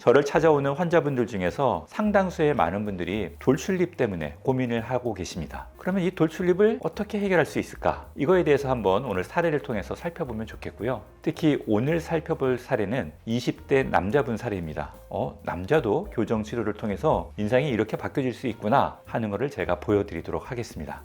저를 찾아오는 환자분들 중에서 상당수의 많은 분들이 돌출립 때문에 고민을 하고 계십니다. 그러면 이 돌출립을 어떻게 해결할 수 있을까? 이거에 대해서 한번 오늘 사례를 통해서 살펴보면 좋겠고요. 특히 오늘 살펴볼 사례는 20대 남자분 사례입니다. 어, 남자도 교정 치료를 통해서 인상이 이렇게 바뀌어질 수 있구나 하는 것을 제가 보여드리도록 하겠습니다.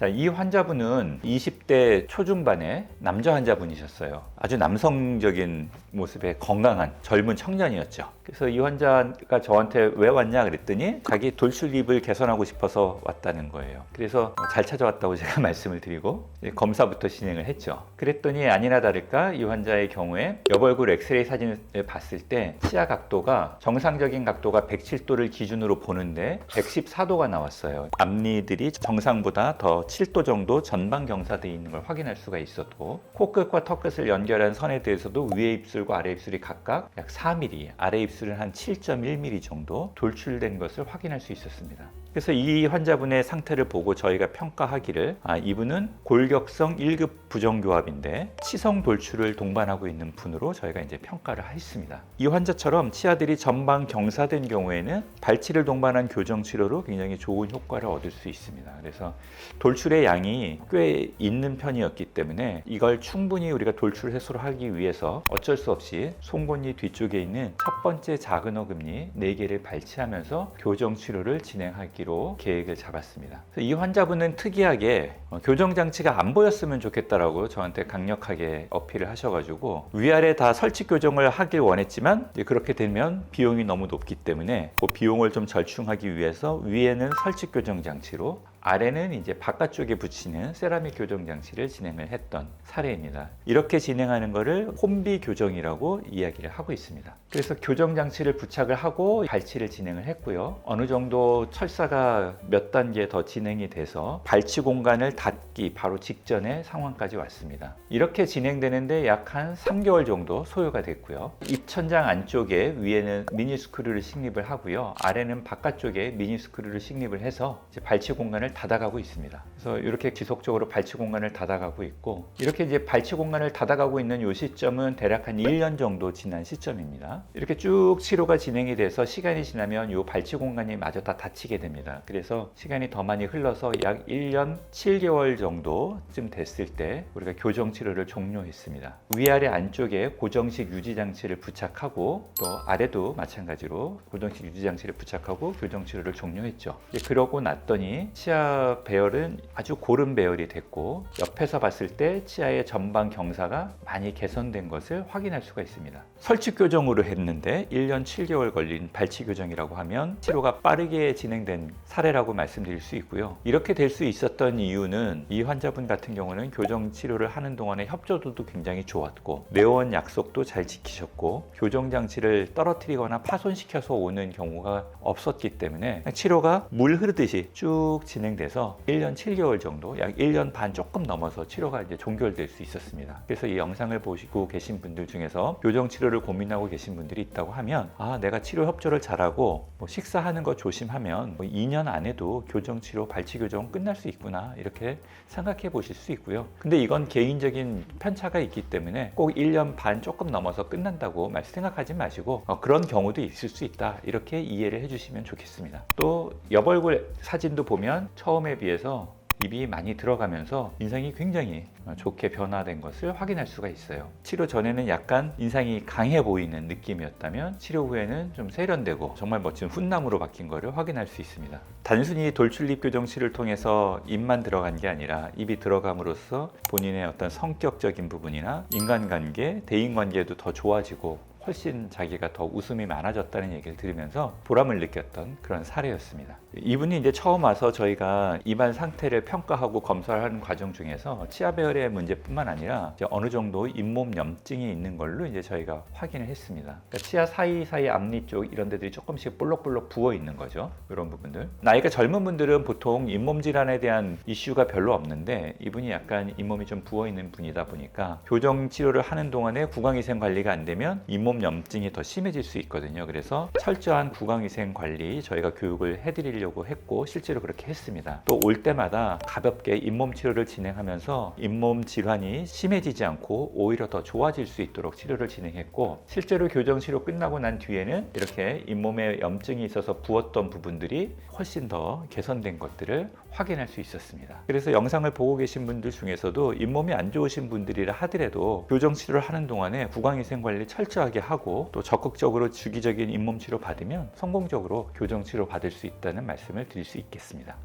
자, 이 환자분은 20대 초중반의 남자 환자분이셨어요. 아주 남성적인 모습의 건강한 젊은 청년이었죠. 그래서 이 환자가 저한테 왜 왔냐 그랬더니 자기 돌출입을 개선하고 싶어서 왔다는 거예요. 그래서 잘 찾아왔다고 제가 말씀을 드리고 검사부터 진행을 했죠. 그랬더니 아니나 다를까 이 환자의 경우에 여벌굴 엑스레이 사진을 봤을 때 치아 각도가 정상적인 각도가 107도를 기준으로 보는데 114도가 나왔어요. 앞니들이 정상보다 더 7도 정도 전방 경사되어 있는 걸 확인할 수가 있었고 코끝과 턱끝을 연결한 선에 대해서도 위에 입술과 아래 입술이 각각 약 4mm, 아래 입술은 한 7.1mm 정도 돌출된 것을 확인할 수 있었습니다. 그래서 이 환자분의 상태를 보고 저희가 평가하기를 아, 이분은 골격성 1급 부정교합인데 치성 돌출을 동반하고 있는 분으로 저희가 이제 평가를 했습니다. 이 환자처럼 치아들이 전방 경사된 경우에는 발치를 동반한 교정 치료로 굉장히 좋은 효과를 얻을 수 있습니다. 그래서 돌출의 양이 꽤 있는 편이었기 때문에 이걸 충분히 우리가 돌출 해소를 하기 위해서 어쩔 수 없이 송곳니 뒤쪽에 있는 첫 번째 작은 어금니 4개를 발치하면서 교정 치료를 진행하기 로 계획을 잡았습니다. 이 환자분은 특이하게 어, 교정 장치가 안 보였으면 좋겠다라고 저한테 강력하게 어필을 하셔가지고 위아래 다 설치 교정을 하길 원했지만 그렇게 되면 비용이 너무 높기 때문에 그 비용을 좀 절충하기 위해서 위에는 설치 교정 장치로 아래는 이제 바깥쪽에 붙이는 세라믹 교정 장치를 진행을 했던 사례입니다. 이렇게 진행하는 것을 콤비 교정이라고 이야기를 하고 있습니다. 그래서 교정 장치를 부착을 하고 발치를 진행을 했고요. 어느 정도 철사가 몇 단계 더 진행이 돼서 발치 공간을 닫기 바로 직전의 상황까지 왔습니다. 이렇게 진행되는데 약 한 3개월 정도 소요가 됐고요. 입천장 안쪽에 위에는 미니 스크류를 식립을 하고요. 아래는 바깥쪽에 미니 스크류를 식립을 해서 발치 공간을 닫아가고 있습니다. 그래서 이렇게 지속적으로 발치 공간을 닫아가고 있고 이렇게 이제 발치 공간을 닫아가고 있는 이 시점은 대략 한 1년 정도 지난 시점입니다. 이렇게 쭉 치료가 진행이 돼서 시간이 지나면 이 발치 공간이 마저 다 닫히게 됩니다. 그래서 시간이 더 많이 흘러서 약 1년 7개월 정도쯤 됐을 때 우리가 교정 치료를 종료했습니다. 위아래 안쪽에 고정식 유지 장치를 부착하고 또 아래도 마찬가지로 고정식 유지 장치를 부착하고 교정 치료를 종료했죠. 그러고 났더니 치아 배열은 아주 고른 배열이 됐고 옆에서 봤을 때 치아의 전방 경사가 많이 개선된 것을 확인할 수가 있습니다. 설치 교정으로 했는데 1년 7개월 걸린 발치 교정이라고 하면 치료가 빠르게 진행된 사례라고 말씀드릴 수 있고요. 이렇게 될 수 있었던 이유는 이 환자분 같은 경우는 교정 치료를 하는 동안에 협조도도 굉장히 좋았고 내원 약속도 잘 지키셨고 교정 장치를 떨어뜨리거나 파손시켜서 오는 경우가 없었기 때문에 치료가 물 흐르듯이 쭉 진행 돼서 1년 7개월 정도, 약 1년 반 조금 넘어서 치료가 이제 종결될 수 있었습니다. 그래서 이 영상을 보시고 계신 분들 중에서 교정 치료를 고민하고 계신 분들이 있다고 하면 아 내가 치료 협조를 잘하고 뭐 식사하는 거 조심하면 뭐 2년 안에도 교정 치료 발치 교정 끝날 수 있구나 이렇게 생각해 보실 수 있고요. 근데 이건 개인적인 편차가 있기 때문에 꼭 1년 반 조금 넘어서 끝난다고 말 생각하지 마시고 어, 그런 경우도 있을 수 있다 이렇게 이해를 해주시면 좋겠습니다. 또 여벌굴 사진도 보면 처음에 비해서 입이 많이 들어가면서 인상이 굉장히 좋게 변화된 것을 확인할 수가 있어요. 치료 전에는 약간 인상이 강해 보이는 느낌이었다면 치료 후에는 좀 세련되고 정말 멋진 훈남으로 바뀐 것을 확인할 수 있습니다. 단순히 돌출입 교정치를 통해서 입만 들어간 게 아니라 입이 들어감으로써 본인의 어떤 성격적인 부분이나 인간관계, 대인관계도 더 좋아지고 훨씬 자기가 더 웃음이 많아졌다는 얘기를 들으면서 보람을 느꼈던 그런 사례였습니다. 이분이 이제 처음 와서 저희가 입안 상태를 평가하고 검사를 하는 과정 중에서 치아 배열의 문제뿐만 아니라 이제 어느 정도 잇몸 염증이 있는 걸로 이제 저희가 확인을 했습니다. 그러니까 치아 사이 사이 앞니 쪽 이런 데들이 조금씩 볼록볼록 부어 있는 거죠. 이런 부분들. 나이가 젊은 분들은 보통 잇몸 질환에 대한 이슈가 별로 없는데 이분이 약간 잇몸이 좀 부어 있는 분이다 보니까 교정 치료를 하는 동안에 구강위생 관리가 안 되면 잇몸 잇몸 염증이 더 심해질 수 있거든요. 그래서 철저한 구강위생 관리 저희가 교육을 해드리려고 했고 실제로 그렇게 했습니다. 또 올 때마다 가볍게 잇몸 치료를 진행하면서 잇몸 질환이 심해지지 않고 오히려 더 좋아질 수 있도록 치료를 진행했고 실제로 교정 치료 끝나고 난 뒤에는 이렇게 잇몸에 염증이 있어서 부었던 부분들이 훨씬 더 개선된 것들을 확인할 수 있었습니다. 그래서 영상을 보고 계신 분들 중에서도 잇몸이 안 좋으신 분들이라 하더라도 교정 치료를 하는 동안에 구강위생 관리 철저하게 하고 또 적극적으로 주기적인 잇몸 치료 받으면 성공적으로 교정 치료 받을 수 있다는 말씀을 드릴 수 있겠습니다.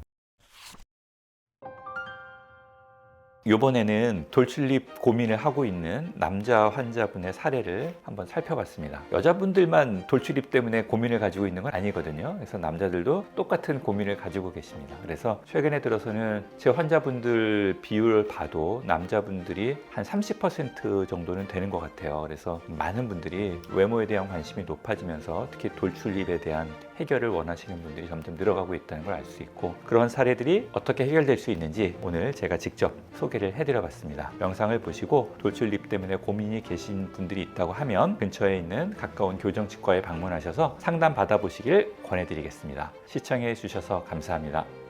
이번에는 돌출립 고민을 하고 있는 남자 환자분의 사례를 한번 살펴봤습니다. 여자분들만 돌출입 때문에 고민을 가지고 있는 건 아니거든요. 그래서 남자들도 똑같은 고민을 가지고 계십니다. 그래서 최근에 들어서는 제 환자분들 비율을 봐도 남자분들이 한 30% 정도는 되는 것 같아요. 그래서 많은 분들이 외모에 대한 관심이 높아지면서 특히 돌출입에 대한 해결을 원하시는 분들이 점점 늘어가고 있다는 걸 알 수 있고 그런 사례들이 어떻게 해결될 수 있는지 오늘 제가 직접 소개 를 해드려 봤습니다. 영상을 보시고 돌출입 때문에 고민이 계신 분들이 있다고 하면 근처에 있는 가까운 교정치과에 방문하셔서 상담 받아보시길 권해드리겠습니다. 시청해 주셔서 감사합니다.